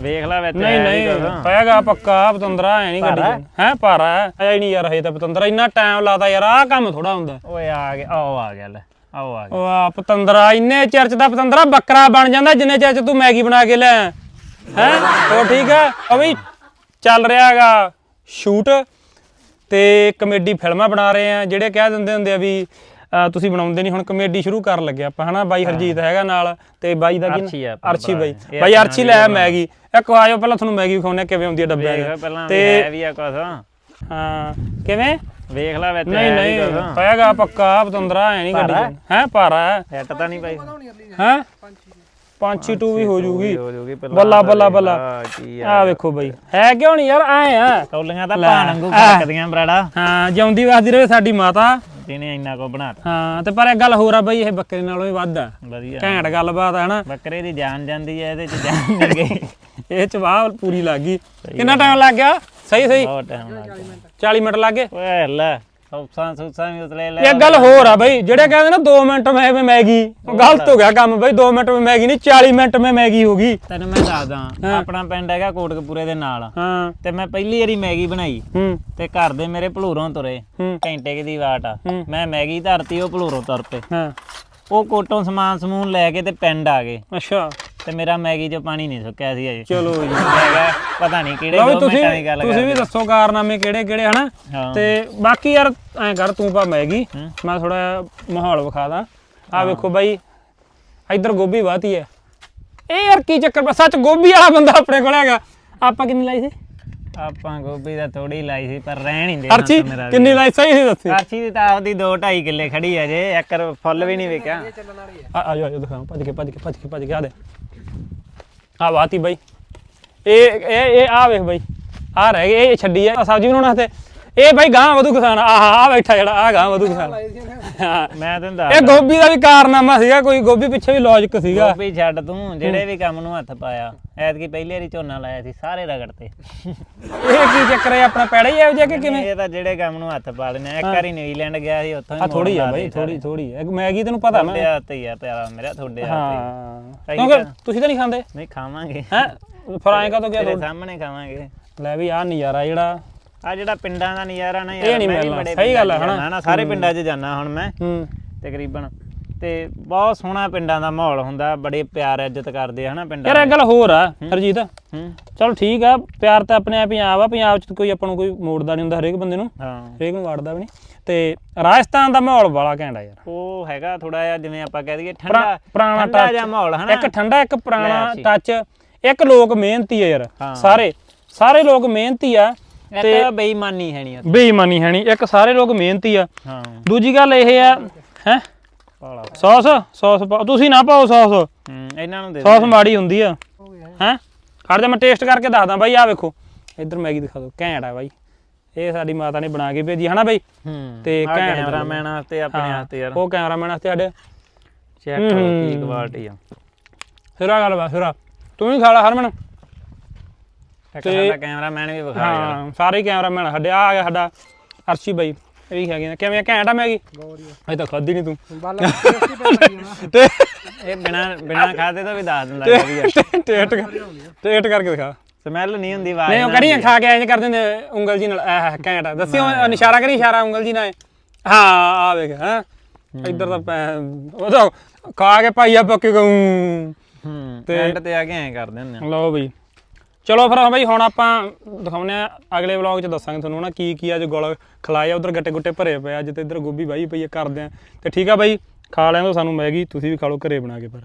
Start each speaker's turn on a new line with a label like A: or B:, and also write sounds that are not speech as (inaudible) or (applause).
A: ਵੇਖ ਲੈ ਵਿੱਚ
B: ਨਹੀਂ ਨਹੀਂ। ਪਏਗਾ ਪੱਕਾ ਪਤੰਦਰਾ ਐ ਨਹੀਂ ਗੱਡੀ ਹੈ ਭਾਰਾ ਹੈ ਐ ਨਹੀਂ ਯਾਰ ਹਜੇ ਤਾਂ ਪਤੰਦਰਾ ਇੰਨਾ ਟਾਈਮ ਲਾਦਾ ਯਾਰ ਆਹ ਕੰਮ ਥੋੜਾ ਹੁੰਦਾ।
A: ਓਏ ਆ ਗਿਆ ਆਓ ਆ ਗਿਆ ਲੈ ਆਓ ਆ ਗਿਆ।
B: ਉਹ ਪਤੰਦਰਾ ਇੰਨੇ ਚਰਚ ਦਾ ਪਤੰਦਰਾ ਬੱਕਰਾ ਬਣ ਜਾਂਦਾ ਜਿੰਨੇ ਚਰਚ ਤੂੰ ਮੈਗੀ ਬਣਾ ਕੇ ਲੈ। ਹੈ ਉਹ ਠੀਕ ਹੈ ਉਹ ਵੀ ਚੱਲ ਰਿਹਾ ਹੈਗਾ ਸ਼ੂਟ ਤੇ ਕਮੇਡੀ ਫਿਲਮਾਂ ਬਣਾ ਰਹੇ ਆ ਜਿਹੜੇ ਕਹਿ ਦਿੰਦੇ ਹੁੰਦੇ ਆ ਵੀ ਤੁਸੀਂ ਬਣਾਉਂਦੇ ਨਹੀਂ ਹੁਣ ਕਮੇਡੀ ਸ਼ੁਰੂ ਕਰਨ ਲੱਗੇ ਆਪਾਂ ਹਨਾ? ਬਾਈ ਹਰਜੀਤ ਹੈਗਾ ਨਾਲ ਤੇ ਬਾਈ ਦਾ ਕੀ
A: ਅਰਸ਼ੀ
B: ਬਾਈ। ਬਾਈ ਅਰਸ਼ੀ ਲੈ ਮੈਗੀ। ਇੱਕ ਆਜੋ ਪਹਿਲਾਂ ਤੁਹਾਨੂੰ ਮੈਗੀ ਵਿਖਾਉਣੇ ਕਿਵੇਂ ਹੁੰਦੀ ਹੈ ਡੱਬਿਆਂ ਦੇ ਤੇ
A: ਹੈ ਵੀ ਆ ਕੁਛ।
B: ਹਾਂ ਕਿਵੇਂ?
A: ਵੇਖ ਲੈ ਵਿੱਚ
B: ਨਹੀਂ ਨਹੀਂ ਪਏਗਾ ਪੱਕਾ ਪਤੰਦਰਾ ਐ ਨਹੀਂ ਗੱਡੀ? ਹੈ ਭਾਰਾ ਹੈ?
A: ਹਿੱਟ ਤਾਂ ਨਹੀਂ ਪਾਈ
B: ਹੈ? ਪੰਛੀ ਟੂ ਵੀ ਹੋ ਜੂਗੀ। ਬੱਲਾ ਬੱਲਾ ਬੱਲਾ।
A: ਆ
B: ਵੇਖੋ ਬਈ। ਹੈ ਕਿਉਂ ਨਹੀਂ ਯਾਰ? ਐ ਆ।
A: ਕੌਲੀਆਂ ਤਾਂ ਭਾਣ ਵਾਂਗੂ
B: ਆ।
A: ਫੱਕਦੀਆਂ ਬਰਾੜਾ।
B: ਹਾਂ ਜਿਉਂਦੀ ਵਸਦੀ ਰਹੇ ਸਾਡੀ ਮਾਤਾ।
A: ਜਿਹਨੇ ਇੰਨਾ ਕੋ ਬਣਾਤਾ
B: ਹਾਂ ਤੇ ਪਰ ਇੱਕ ਗੱਲ ਹੋਰ ਆ ਬਈ ਇਹ ਬੱਕਰੇ ਨਾਲੋਂ ਵੀ ਵੱਧ ਆ।
A: ਵਧੀਆ।
B: ਘੈਂਟ ਗੱਲਬਾਤ ਹੈ ਨਾ
A: ਬੱਕਰੇ ਦੀ ਜਾਨ ਜਾਂਦੀ ਹੈ ਇਹਦੇ ਚ ਜਾਨ ਨਹੀਂ ਗਈ। (laughs)
B: ਇਹ ਚ ਵਾਹ ਪੂਰੀ ਲੱਗ ਗਈ। ਕਿੰਨਾ ਟਾਈਮ ਲੱਗ ਗਿਆ? ਸਹੀ ਸਹੀ।
A: ਬਹੁਤ ਟਾਈਮ ਲੱਗ ਗਿਆ।
B: 40 ਮਿੰਟ ਲੱਗ ਗਏ?
A: ਓਏ ਲੈ। ਸੌਸਾਂ ਸੂਸਾਂ ਵੀ ਉਤਲੇ ਲੈ
B: ਇੱਕ ਗੱਲ ਹੋਰ ਆ ਬਈ ਜਿਹੜੇ ਕਹਿੰਦੇ ਨਾ 2 ਮਿੰਟ ਮੈਂ ਮੈਂ ਮੈਗੀ ਉਹ ਗਲਤ ਹੋ ਗਿਆ ਕੰਮ ਬਈ 2 ਮਿੰਟ ਮੈਂ ਮੈਗੀ ਨਹੀਂ 40 ਮਿੰਟ ਮੈਂ ਮੈਗੀ ਹੋ ਗਈ।
A: ਤੈਨੂੰ ਮੈਂ ਦੱਸਦਾ ਆਪਣਾ ਪਿੰਡ ਹੈਗਾ ਕੋਟਕਪੂਰੇ ਦੇ ਨਾਲ।
B: ਹਾਂ।
A: ਤੇ ਮੈਂ ਪਹਿਲੀ ਵਾਰੀ ਮੈਗੀ ਬਣਾਈ।
B: ਹੂੰ।
A: ਤੇ ਘਰ ਦੇ ਮੇਰੇ ਭਲੂਰੋਂ ਤੁਰੇ ਘੰਟੇ ਕੁ ਦੀ ਵਾਟ ਆ। ਮੈਂ ਮੈਗੀ ਧਰਤੀ ਉਹ ਭਲੂਰੋਂ ਤੁਰ ਪਏ।
B: ਹਾਂ।
A: ਉਹ ਕੋਟੋਂ ਸਮਾਨ ਸਮੂਨ ਲੈ ਕੇ ਤੇ ਪਿੰਡ ਆ ਗਏ।
B: ਅੱਛਾ।
A: ਤੇ ਮੇਰਾ ਮੈਗੀ 'ਚ ਪਾਣੀ ਨਹੀਂ ਸੁੱਕਿਆ ਸੀ ਅਜੇ
B: ਚਲੋ ਜੀ।
A: ਹੈਗਾ ਪਤਾ ਨਹੀਂ ਕਿਹੜੇ
B: ਲਓ ਵੀ
A: ਦੋ
B: ਤੁਸੀਂ
A: ਮਿੰਟਾਂ ਦੀ ਗੱਲ
B: ਤੁਸੀਂ ਵੀ ਦੱਸੋ ਕਾਰਨਾਮੇ ਕਿਹੜੇ ਕਿਹੜੇ ਹਨਾ?
A: ਹਾਂ।
B: ਤੇ ਬਾਕੀ ਯਾਰ ਐਂ ਕਰ ਤੂੰ ਪਾ ਮੈਗੀ। ਮੈਂ ਥੋੜਾ ਮਾਹੌਲ ਵਿਖਾ ਦਾਂ। ਆ ਵੇਖੋ ਬਾਈ ਇੱਧਰ ਗੋਭੀ ਵਾਤੀ ਹੈ ਇਹ ਯਾਰ ਕੀ ਚੱਕਰ ਸੱਚ ਗੋਭੀ ਵਾਲਾ ਬੰਦਾ ਆਪਣੇ ਕੋਲ ਹੈਗਾ। ਆਪਾਂ ਕਿੰਨੀ ਲਾਈ ਸੀ?
A: ਆਪਾਂ ਗੋਭੀ ਦਾ ਥੋੜੀ ਲਾਈ ਸੀ ਪਰ ਰਹਿਣ ਹੀ ਦੇ
B: ਅਰਚੀ ਕਿੰਨੀ ਲਾਈ ਸਹੀ ਸੀ ਦੱਸੀ?
A: ਅਰਚੀ ਦੀ ਤਾਂ ਆਪਦੀ 2 2.5 ਕਿੱਲੇ ਖੜੀ ਹੈ ਜੇ ਇੱਕ ਫੁੱਲ ਵੀ ਨਹੀਂ ਵਿਕਿਆ।
B: ਆ ਆ ਜਾ ਆ ਜਾ ਦਿਖਾ ਭੱਜ ਕੇ ਭੱਜ ਕੇ ਭੱਜ ਕੇ ਭੱਜ ਕੇ ਆ ਦੇ। ਆ ਵਾਤੀ ਬਾਈ। ਇਹ ਇਹ ਇਹ ਆ ਵੇਖ ਬਾਈ। ਆ ਰਹਿ ਗਏ ਇਹ ਛੱਡੀ ਆ ਸਬਜ਼ੀ ਬਣਾਉਣ ਵਾਸਤੇ। ਇਹ ਬਾਈ ਗਾਂ ਵਧੂ ਕਿਸਾਨ ਆਹ ਆ ਬੈਠਾ ਜਿਹੜਾ ਆ ਗਾਂ ਵਧੂ ਕਿਸਾਨ। ਹਾਂ।
A: ਮੈਂ ਤੈਨੂੰ
B: ਇਹ
A: ਦੱਸ
B: ਗੋਭੀ ਦਾ ਵੀ ਕਾਰਨਾਮਾ ਸੀਗਾ ਕੋਈ ਗੋਭੀ ਪਿੱਛੇ ਵੀ ਲੌਜਿਕ ਸੀਗਾ।
A: ਗੋਭੀ ਛੱਡ ਤੂੰ ਜਿਹੜੇ ਵੀ ਕੰਮ ਨੂੰ ਹੱਥ ਪਾਇਆ ਐਤਕੀ ਪਹਿਲੀ ਵਾਰੀ ਝੋਨਾ ਲਾਇਆ ਸੀ ਸਾਰੇ ਰਗੜ ਤੇ।
B: ਇਹ ਕੀ ਚੱਕਰ ਹੈ ਆਪਣਾ ਪੈੜਾ ਹੀ ਇਹੋ ਜਿਹਾ ਕਿ ਕਿਵੇਂ?
A: ਇਹ ਤਾਂ ਜਿਹੜੇ ਕੰਮ ਨੂੰ ਹੱਥ ਪਾ ਲੈਣੇ ਇੱਕ ਵਾਰੀ ਨਿਊਜ਼ੀਲੈਂਡ ਗਿਆ ਸੀ ਉੱਥੋਂ ਹੀ
B: ਆ ਥੋੜੀ ਆ ਬਾਈ ਥੋੜੀ ਥੋੜੀ ਮੈਗੀ ਤੈਨੂੰ ਪਤਾ ਮੈਂ।
A: ਹੱਥ ਹੀ ਆ ਪਿਆਰਾ ਮੇਰਾ ਤੁਹਾਡੇ ਹੱਥ ਹੀ
B: ਤੁਸੀਂ ਤਾਂ ਨਹੀਂ ਖਾਂਦੇ।
A: ਨਹੀਂ ਖਾਵਾਂਗੇ।
B: ਹੈ? ਫਰਾਏ ਕਾ ਤੋਂ ਗਿਆ ਤੁਹਾਡਾ
A: ਸਾਹਮਣੇ ਖਾਵਾਂਗੇ।
B: ਲੈ ਵੀ ਆ ਨਜ਼ਾਰਾ ਜਿਹੜਾ
A: ਆ ਜਿਹੜਾ ਪਿੰਡਾਂ ਦਾ ਨਜ਼ਾਰਾ ਨਾ
B: ਇਹ ਨਹੀਂ
A: ਮੈਂ ਵੀ
B: ਮਿਲਣਾ,
A: ਬੜੇ
B: ਸਹੀ ਗੱਲ ਹੈ,
A: ਪਿੰਡਾਂ 'ਚ
B: ਹਨਾ?
A: ਜਾਨਾ ਸਾਰੇ ਪਿੰਡਾਂ 'ਚ ਜਾਣਾ ਹੁਣ ਮੈਂ।
B: ਹੂੰ।
A: ਤਕਰੀਬਨ। ਤੇ ਬਹੁਤ ਸੋਹਣਾ ਪਿੰਡਾਂ ਦਾ ਮਾਹੌਲ ਹੁੰਦਾ ਬੜੇ ਪਿਆਰ ਇੱਜ਼ਤ ਕਰਦੇ ਆ ਹਨਾ ਪਿੰਡਾਂ
B: ਯਾਰ ਇੱਕ ਗੱਲ ਹੋਰ ਆ ਹਰਜੀਤ।
A: ਹੂੰ।
B: ਚਲ ਠੀਕ ਆ ਪਿਆਰ ਤਾਂ ਆਪਣੇ ਆਪ ਹੀ ਆ ਵਾ ਪੰਜਾਬ ਚ ਤਾਂ ਕੋਈ ਆਪਾਂ ਨੂੰ ਕੋਈ ਮੋੜਦਾ ਨਹੀਂ ਹੁੰਦਾ ਹਰੇਕ ਬੰਦੇ ਨੂੰ।
A: ਹਾਂ।
B: ਹਰੇਕ ਨੂੰ ਵਾੜਦਾ ਵੀ ਨਹੀਂ। ਤੇ ਰਾਜਸਥਾਨ ਦਾ ਮਾਹੌਲ ਬੜਾ ਘੈਂਟ ਆ ਯਾਰ।
A: ਉਹ ਹੈਗਾ ਥੋੜਾ ਜਿਹਾ ਜਿਵੇਂ ਆਪਾਂ ਕਹਿ ਦਈਏ ਠੰਡਾ
B: ਪੁਰਾ- ਪੁਰਾਣਾ
A: ਠੰਡਾ
B: ਟੱਚ
A: ਜਿਹਾ ਮਾਹੌਲ ਹਨਾ?
B: ਇੱਕ ਠੰਡਾ ਇੱਕ ਪੁਰਾਣਾ। ਟੱਚ ਇੱਕ ਲੋਕ ਮਿਹਨਤੀ ਆ ਯਾਰ
A: ਹਾਂ।
B: ਸਾਰੇ। ਸਾਰੇ ਲੋਕ ਮਿਹਨਤੀ ਆ।
A: ਤੇ ਬੇਈਮਾਨੀ ਹੈ ਨਹੀਂ ਉੱਥੇ।
B: ਬੇਈਮਾਨੀ ਹੈ ਨਹੀਂ ਇੱਕ ਸਾਰੇ ਲੋਕ ਮਿਹਨਤੀ ਆ।
A: ਹਾਂ।
B: ਦੂਜੀ ਗੱਲ ਇਹ ਆ ਹੈ?
A: ਪਾਲਾ।
B: ਸੌਸ ਸੌਸ ਤੁਸੀਂ ਨਾ ਪਾਓ ਸੌਸ।
A: ਹੂੰ ਇਹਨਾਂ ਨੂੰ ਦੇ
B: ਸੌਸ ਮਾੜੀ ਹੁੰਦੀ ਆ। ਹੈ? ਖੜ ਜਾ ਮੈਂ ਟੇਸਟ ਕਰਕੇ ਦੱਸਦਾ ਬਾਈ ਆ ਵੇਖੋ। ਇੱਧਰ ਮੈਗੀ ਦਿਖਾ ਦਿਓ ਘੈਂਟ ਆ ਬਾਈ। ਇਹ ਸਾਡੀ ਮਾਤਾ ਨੇ ਬਣਾ ਕੇ ਭੇਜੀ ਹਨਾ ਬਾਈ?
A: ਹੂੰ
B: ਤੇ
A: ਕੈਮਰਾਮੈਨ ਵਾਸਤੇ ਆਪਣੇ ਵਾਸਤੇ ਯਾਰ।
B: ਉਹ ਕੈਮਰਾਮੈਨ ਵਾਸਤੇ ਸਾਡੇ।
A: ਚੈੱਕ ਕਰੋ ਕੀ ਕੁਆਲਿਟੀ ਆ।
B: ਸਿਰਾ ਗੱਲ ਵਾ ਸਿਰਾ। ਤੂੰ ਵੀ ਖਾ ਲੈ ਹਰਮਨ।
A: ਇੱਕ ਸਾਡਾ ਕੈਮਰਾਮੈਨ ਵੀ ਵਿਖਾ ਯਾਰ
B: ਹਾਂ ਸਾਰੇ ਕੈਮਰਾਮੈਨ ਸਾਡੇ ਆ ਗਿਆ ਸਾਡਾ ਅਰਸ਼ੀ ਬਾਈ ਇਹ ਵੀ ਹੈਗੇ ਨੇ ਕਿਵੇਂ ਘੈਂਟ ਆ ਮੈਗੀ? ਅਜੇ ਤਾਂ ਖਾਦੀ ਨਹੀਂ ਤੂੰ। ਤੇ
A: ਇਹ ਬਿਨਾ ਬਿਨਾ ਖਾਦੇ ਤੋਂ ਵੀ ਦੱਸ ਦਿੰਦਾ ਵਧੀਆ
B: ਟੇਸਟ ਟੇਸਟ ਕਰਕੇ ਦਿਖਾ।
A: ਸਮੈਲ ਨਹੀਂ ਹੁੰਦੀ ਆਵਾਜ਼
B: ਨਹੀਂ ਉਹ ਕਰੀ ਖਾ ਕੇ ਐਂ ਕਰ ਦਿੰਦੇ ਉਂਗਲ ਜੀ ਨਾਲ। ਆਹ ਘੈਂਟ ਆ। ਦੱਸਿਓ ਇਸ਼ਾਰਾ ਕਰੀ ਇਸ਼ਾਰਾ ਉਂਗਲ ਜੀ ਨਾਲ ਹਾਂ ਆ ਵੇਖ ਹਾਂ। ਇੱਧਰ ਤਾਂ ਪੈ- ਉਹ ਤਾਂ ਖਾ ਕੇ ਪਾਈਆ ਪੱਕੇ ਗਊ
A: ਹੂੰ
B: ਤੇ-
A: ਐਂਡ ਤੇ ਆ ਕੇ ਐਂ ਕਰਦੇ ਹੁੰਦੇ ਆ।
B: ਲਓ ਬਈ। ਚਲੋ ਫਿਰ ਹਾਂ ਬਾਈ, ਹੁਣ ਆਪਾਂ ਦਿਖਾਉਨੇ ਆ ਅਗਲੇ ਵਲੌਗ 'ਚ ਦੱਸਾਂਗੇ ਤੁਹਾਨੂੰ ਨਾ ਕੀ ਕੀ ਅੱਜ ਗੁਲ ਖਲਾਇਆ ਉਧਰ ਗੱਟੇ ਗੁੱਟੇ ਭਰੇ ਪਏ ਅੱਜ ਤੇ ਇੱਧਰ ਗੋਭੀ ਵਾਹੀ ਪਈ ਆ, ਕਰਦੇ ਆ ਤੇ ਠੀਕ ਆ ਬਾਈ, ਖਾ ਲੈਣ ਦੋ ਸਾਨੂੰ ਮੈਗੀ, ਤੁਸੀਂ ਵੀ ਖਾ ਲਓ, ਘਰੇ ਬਣਾ ਕੇ ਪਰ